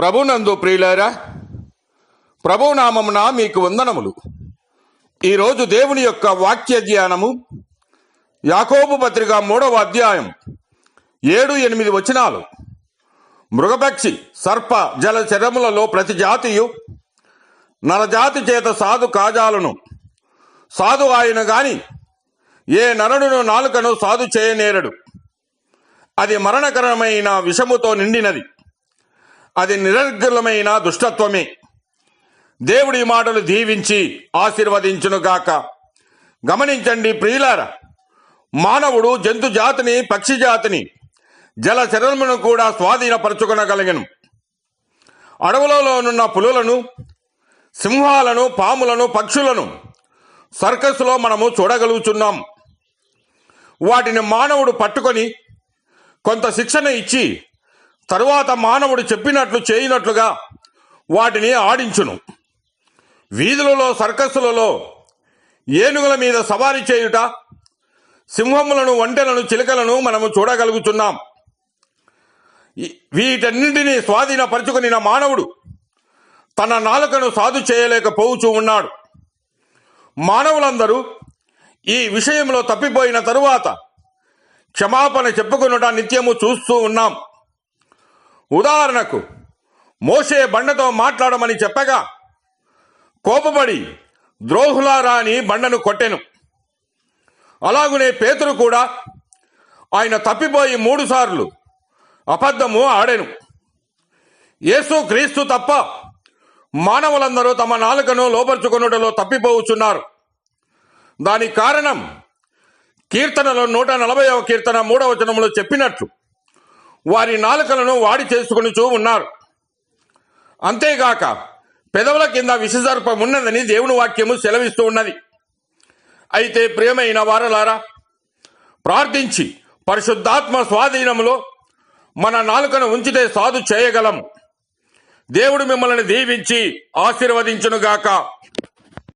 ప్రభునందు ప్రియులారా ప్రభునామమున మీకు వందనములు. ఈరోజు దేవుని యొక్క వాక్య ధ్యానము యాకోబు పత్రిక మూడవ అధ్యాయం ఏడు ఎనిమిది వచనాలు. మృగపక్షి సర్ప జల చరములలో ప్రతి జాతియు నరజాతి చేత సాధు కాజాలను సాధు ఆయన గాని ఏ నరుడును నాలుకను సాధు చేయనేరడు. అది మరణకరమైన విషముతో నిండినది. అది నిరర్గలమైన దుష్టత్వమే. దేవుడి మాటలు దీవించి ఆశీర్వదించునుగాక. గమనించండి ప్రియులార మానవుడు జంతు జాతిని పక్షి జాతిని జల శరణమును కూడా స్వాధీనపరచుకొనగలిగను. అడవులలోనున్న పులులను సింహాలను పాములను పక్షులను సర్కస్లో మనము చూడగలుగుతున్నాం వాటిని మానవుడు పట్టుకొని కొంత శిక్షణ ఇచ్చి తరువాత మానవుడు చెప్పినట్లు చేయనట్లుగా వాటిని ఆడించును. వీధులలో సర్కస్సులలో ఏనుగుల మీద సవారీ చేయుట సింహములను ఒంటెలను చిలుకలను మనము చూడగలుగుతున్నాం వీటన్నింటినీ స్వాధీనపరుచుకుని మానవుడు తన నాలుకను సాధు చేయలేకపోవచ్చు ఉన్నాడు. మానవులందరూ ఈ విషయంలో తప్పిపోయిన తరువాత క్షమాపణ చెప్పుకొనుట నిత్యము చూస్తూ ఉన్నాం. ఉదాహరణకు మోసే బండతో మాట్లాడమని చెప్పగా కోపపడి ద్రోహులారా అని బండను కొట్టెను. అలాగునే పేతురు కూడా ఆయన తప్పిపోయి మూడుసార్లు అబద్ధము ఆడెను. యేసు క్రీస్తు తప్ప మానవులందరూ తమ నాలుకను లోపరుచుకొనుటలో తప్పిపోవచ్చున్నారు దానికి కారణం కీర్తనలో నూట నలభైవ కీర్తన మూడవ వచనంలో చెప్పినట్లు వారి నాలుకలను వాడి చేసుకునిచూ ఉన్నారు. అంతేగాక పెదవుల కింద విషసర్పం ఉన్నదని దేవుని వాక్యము సెలవిస్తూ ఉన్నది. అయితే ప్రియమైన వారలారా ప్రార్థించి పరిశుద్ధాత్మ స్వాధీనములో మన నాలుకను ఉంచితే సాధు చేయగలం. దేవుడు మిమ్మల్ని దీవించి ఆశీర్వదించునుగాక.